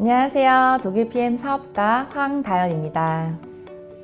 안녕하세요. 독일 PM 사업가 황다연입니다.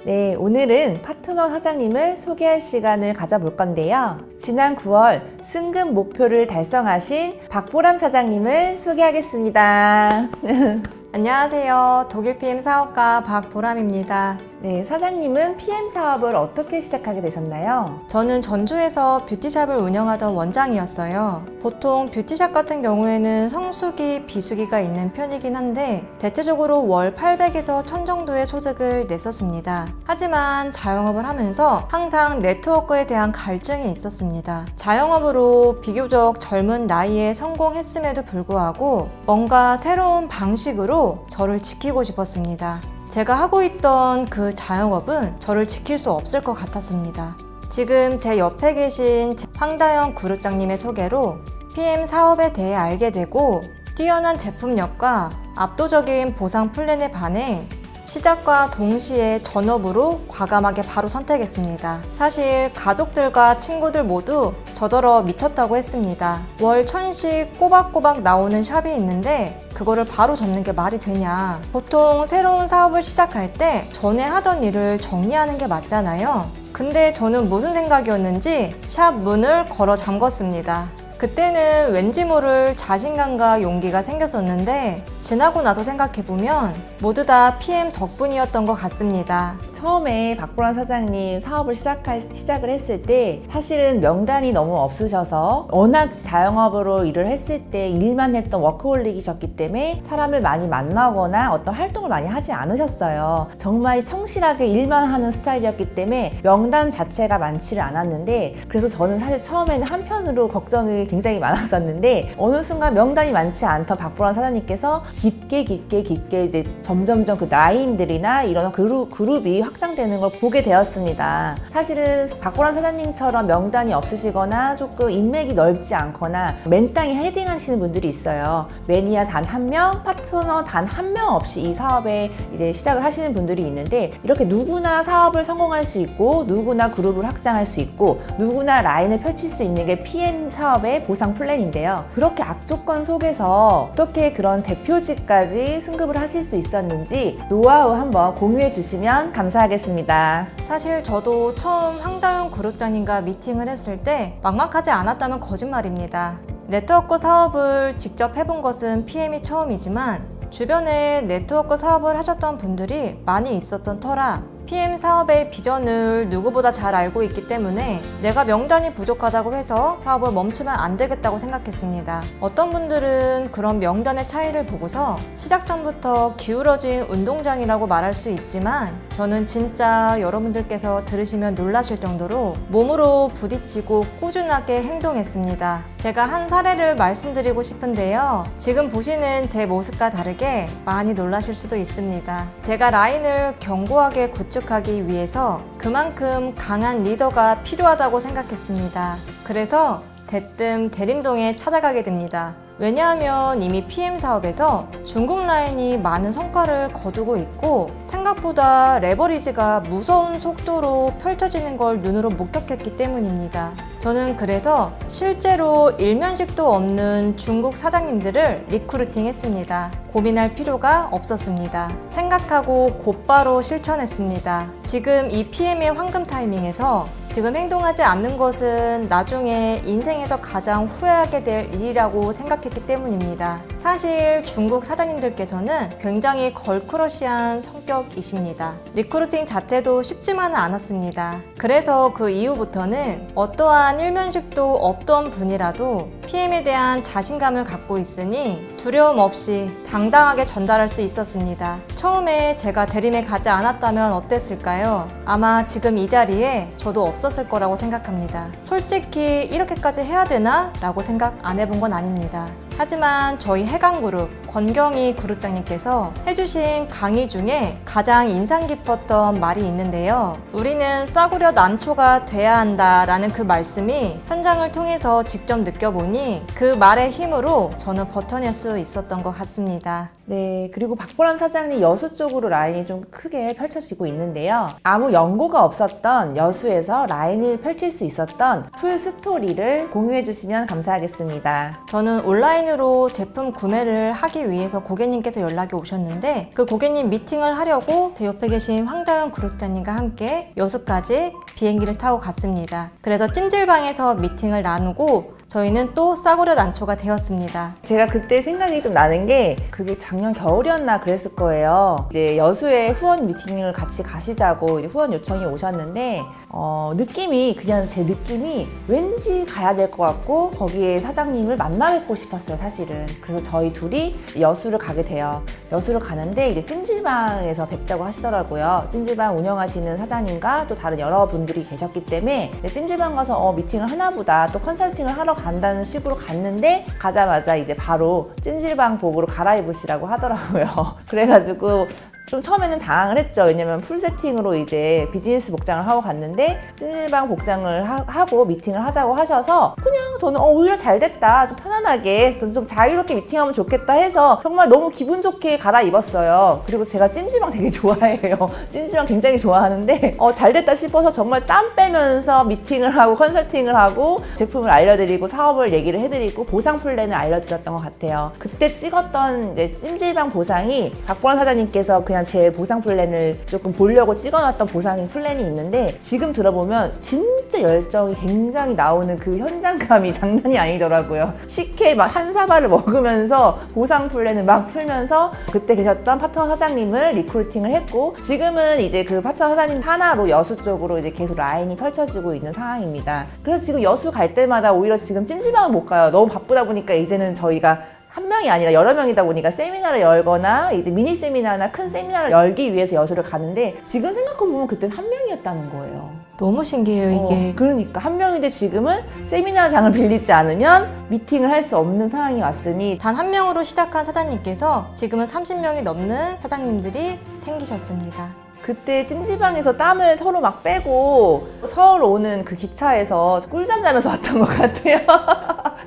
네, 오늘은 파트너 사장님을 소개할 시간을 가져볼 건데요. 지난 9월 승급 목표를 달성하신 박보람 사장님을 소개하겠습니다. 안녕하세요. 독일 PM 사업가 박보람입니다. 네, 사장님은 PM 사업을 어떻게 시작하게 되셨나요? 저는 전주에서 뷰티샵을 운영하던 원장이었어요. 보통 뷰티샵 같은 경우에는 성수기, 비수기가 있는 편이긴 한데 대체적으로 월 800에서 1000 정도의 소득을 냈었습니다. 하지만 자영업을 하면서 항상 네트워크에 대한 갈증이 있었습니다. 자영업으로 비교적 젊은 나이에 성공했음에도 불구하고 뭔가 새로운 방식으로 저를 지키고 싶었습니다. 제가 하고 있던 그 자영업은 저를 지킬 수 없을 것 같았습니다. 지금 제 옆에 계신 황다영 그룹장님의 소개로 PM 사업에 대해 알게 되고 뛰어난 제품력과 압도적인 보상 플랜에 반해 시작과 동시에 전업으로 과감하게 바로 선택했습니다. 사실 가족들과 친구들 모두 저더러 미쳤다고 했습니다. 월 천씩 꼬박꼬박 나오는 샵이 있는데 그거를 바로 접는 게 말이 되냐. 보통 새로운 사업을 시작할 때 전에 하던 일을 정리하는 게 맞잖아요. 근데 저는 무슨 생각이었는지 샵 문을 걸어 잠궜습니다. 그때는 왠지 모를 자신감과 용기가 생겼었는데 지나고 나서 생각해보면 모두 다 PM 덕분이었던 것 같습니다. 처음에 박보람 사장님 사업을 시작할, 시작을 했을 때 사실은 명단이 너무 없으셔서 워낙 자영업으로 일을 했을 때 일만 했던 워크홀릭이셨기 때문에 사람을 많이 만나거나 어떤 활동을 많이 하지 않으셨어요. 정말 성실하게 일만 하는 스타일이었기 때문에 명단 자체가 많지를 않았는데 그래서 저는 사실 처음에는 한편으로 걱정이 굉장히 많았었는데 어느 순간 명단이 많지 않던 박보람 사장님께서 깊게 깊게 깊게 이제 점점점 그 라인들이나 이런 그룹, 그룹이 확 장되는 걸 보게 되었습니다. 사실은 박보람 사장님처럼 명단이 없으시거나 조금 인맥이 넓지 않거나 맨땅에 헤딩하시는 분들이 있어요. 매니아 단 한 명, 파트너 단 한 명 없이 이 사업에 이제 시작을 하시는 분들이 있는데 이렇게 누구나 사업을 성공할 수 있고 누구나 그룹을 확장할 수 있고 누구나 라인을 펼칠 수 있는 게 PM 사업의 보상 플랜인데요. 그렇게 악조건 속에서 어떻게 그런 대표직까지 승급을 하실 수 있었는지 노하우 한번 공유해 주시면 감사 하겠습니다. 사실 저도 처음 황다영 그룹장님과 미팅을 했을 때 막막하지 않았다면 거짓말입니다. 네트워크 사업을 직접 해본 것은 PM이 처음이지만 주변에 네트워크 사업을 하셨던 분들이 많이 있었던 터라 PM 사업의 비전을 누구보다 잘 알고 있기 때문에 내가 명단이 부족하다고 해서 사업을 멈추면 안 되겠다고 생각했습니다. 어떤 분들은 그런 명단의 차이를 보고서 시작 전부터 기울어진 운동장이라고 말할 수 있지만 저는 진짜 여러분들께서 들으시면 놀라실 정도로 몸으로 부딪히고 꾸준하게 행동했습니다. 제가 한 사례를 말씀드리고 싶은데요. 지금 보시는 제 모습과 다르게 많이 놀라실 수도 있습니다. 제가 라인을 견고하게 구축하기 위해서 그만큼 강한 리더가 필요하다고 생각했습니다. 그래서 대뜸 대림동에 찾아가게 됩니다. 왜냐하면 이미 PM 사업에서 중국 라인이 많은 성과를 거두고 있고 생각보다 레버리지가 무서운 속도로 펼쳐지는 걸 눈으로 목격했기 때문입니다. 저는 그래서 실제로 일면식도 없는 중국 사장님들을 리크루팅 했습니다. 고민할 필요가 없었습니다. 생각하고 곧바로 실천했습니다. 지금 이 PM의 황금 타이밍에서 지금 행동하지 않는 것은 나중에 인생에서 가장 후회하게 될 일이라고 생각했기 때문입니다. 사실 중국 사장님들께서는 굉장히 걸크러시한 성격이십니다. 리크루팅 자체도 쉽지만은 않았습니다. 그래서 그 이후부터는 어떠한 일면식도 없던 분이라도 PM에 대한 자신감을 갖고 있으니 두려움 없이 당당하게 전달할 수 있었습니다. 처음에 제가 대림에 가지 않았다면 어땠을까요? 아마 지금 이 자리에 저도 없었을 거라고 생각합니다. 솔직히 이렇게까지 해야 되나? 라고 생각 안 해본 건 아닙니다. 하지만 저희 해강그룹 권경희 그룹장님께서 해주신 강의 중에 가장 인상 깊었던 말이 있는데요. 우리는 싸구려 난초가 돼야 한다라는 그 말씀이 현장을 통해서 직접 느껴보니 그 말의 힘으로 저는 버텨낼 수 있었던 것 같습니다. 네, 그리고 박보람 사장님 여수 쪽으로 라인이 좀 크게 펼쳐지고 있는데요. 아무 연고가 없었던 여수에서 라인을 펼칠 수 있었던 풀 스토리를 공유해 주시면 감사하겠습니다. 저는 온라인으로 제품 구매를 하기 위해서 고객님께서 연락이 오셨는데 그 고객님 미팅을 하려고 제 옆에 계신 황다현 그룹자님과 함께 여수까지 비행기를 타고 갔습니다. 그래서 찜질방에서 미팅을 나누고 저희는 또 싸구려 난초가 되었습니다. 제가 그때 생각이 좀 나는 게 그게 작년 겨울이었나 그랬을 거예요. 이제 여수에 후원 미팅을 같이 가시자고 이제 후원 요청이 오셨는데 어, 느낌이 그냥 제 느낌이 왠지 가야 될 것 같고 거기에 사장님을 만나 뵙고 싶었어요 사실은. 그래서 저희 둘이 여수를 가게 돼요. 여수를 가는데 이제 찜질방에서 뵙자고 하시더라고요. 찜질방 운영하시는 사장님과 또 다른 여러 분들이 계셨기 때문에 찜질방 가서 어, 미팅을 하나보다 또 컨설팅을 하러 간다는 식으로 갔는데 가자마자 이제 바로 찜질방 복으로 갈아입으시라고 하더라고요. 그래가지고 좀 처음에는 당황을 했죠. 왜냐면 풀 세팅으로 이제 비즈니스 복장을 하고 갔는데 찜질방 복장을 하, 고 미팅을 하자고 하셔서 그냥 저는 어, 오히려 잘 됐다. 좀 편안하게 좀, 좀 자유롭게 미팅하면 좋겠다 해서 정말 너무 기분 좋게 갈아입었어요. 그리고 제가 찜질방 되게 좋아해요. 찜질방 굉장히 좋아하는데 어, 잘 됐다 싶어서 정말 땀 빼면서 미팅을 하고 컨설팅을 하고 제품을 알려드리고 사업을 얘기를 해드리고 보상 플랜을 알려드렸던 것 같아요. 그때 찍었던 찜질방 보상이 박보람 사장님께서 그냥 제 보상 플랜을 조금 보려고 찍어놨던 보상 플랜이 있는데 지금 들어보면 진짜 열정이 굉장히 나오는 그 현장감이 장난이 아니더라고요. 식혜 막 한 사발을 먹으면서 보상 플랜을 막 풀면서 그때 계셨던 파트너 사장님을 리크루팅을 했고 지금은 이제 그 파트너 사장님 하나로 여수 쪽으로 이제 계속 라인이 펼쳐지고 있는 상황입니다. 그래서 지금 여수 갈 때마다 오히려 지금 찜질방을 못 가요. 너무 바쁘다 보니까 이제는 저희가 한 명이 아니라 여러 명이다 보니까 세미나를 열거나 이제 미니 세미나나 큰 세미나를 열기 위해서 여수를 가는데 지금 생각해보면 그때는 한 명이었다는 거예요. 너무 신기해요, 이게. 어, 그러니까 한 명인데 지금은 세미나장을 빌리지 않으면 미팅을 할 수 없는 상황이 왔으니 단 한 명으로 시작한 사장님께서 지금은 30명이 넘는 사장님들이 생기셨습니다. 그때 찜질방에서 땀을 서로 막 빼고 서울 오는 그 기차에서 꿀잠 자면서 왔던 것 같아요.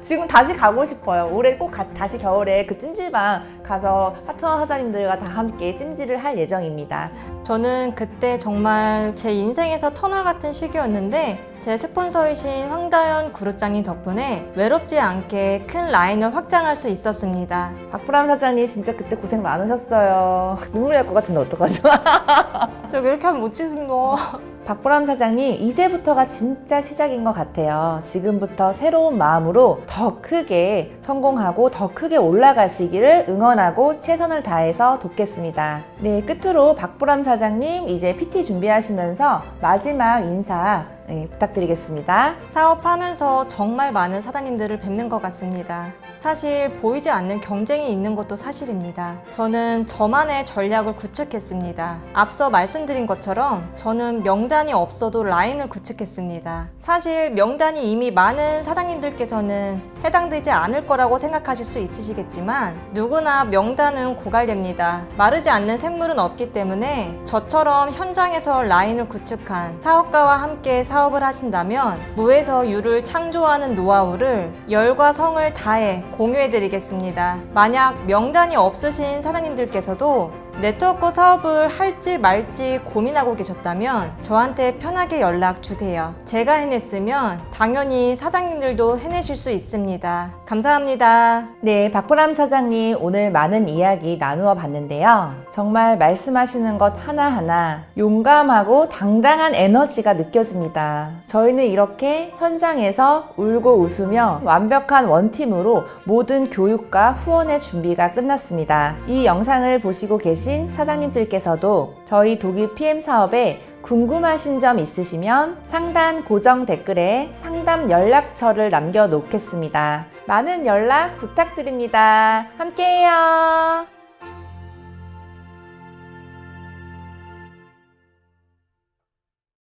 지금 다시 가고 싶어요. 올해 꼭 가- 다시 겨울에 그 찜질방 가서 파트너 사장님들과 다 함께 찜질을 할 예정입니다. 저는 그때 정말 제 인생에서 터널 같은 시기였는데 제 스폰서이신 황다현 그룹장님 덕분에 외롭지 않게 큰 라인을 확장할 수 있었습니다. 박프람 사장님 진짜 그때 고생 많으셨어요. 눈물 날 것 같은데 어떡하죠? 제가 이렇게 하면 못 찍습니다. 박보람 사장님, 이제부터가 진짜 시작인 것 같아요. 지금부터 새로운 마음으로 더 크게 성공하고 더 크게 올라가시기를 응원하고 최선을 다해서 돕겠습니다. 네, 끝으로 박보람 사장님, 이제 PT 준비하시면서 마지막 인사 네, 부탁드리겠습니다. 사업하면서 정말 많은 사장님들을 뵙는 것 같습니다. 사실 보이지 않는 경쟁이 있는 것도 사실입니다. 저는 저만의 전략을 구축했습니다. 앞서 말씀드린 것처럼 저는 명단이 없어도 라인을 구축했습니다. 사실 명단이 이미 많은 사장님들께서는 해당되지 않을 거라고 생각하실 수 있으시겠지만 누구나 명단은 고갈됩니다. 마르지 않는 샘물은 없기 때문에 저처럼 현장에서 라인을 구축한 사업가와 함께 사업 을 하신다면 무에서 유를 창조하는 노하우를 열과 성을 다해 공유해 드리겠습니다. 만약 명단이 없으신 사장님들께서도 네트워크 사업을 할지 말지 고민하고 계셨다면 저한테 편하게 연락 주세요. 제가 해냈으면 당연히 사장님들도 해내실 수 있습니다. 감사합니다. 네, 박보람 사장님 오늘 많은 이야기 나누어 봤는데요. 정말 말씀하시는 것 하나하나 용감하고 당당한 에너지가 느껴집니다. 저희는 이렇게 현장에서 울고 웃으며 완벽한 원팀으로 모든 교육과 후원의 준비가 끝났습니다. 이 영상을 보시고 계신 사장님들께서도 저희 독일 PM 사업에 궁금하신 점 있으시면 상단 고정 댓글에 상담 연락처를 남겨 놓겠습니다. 많은 연락 부탁드립니다. 함께해요.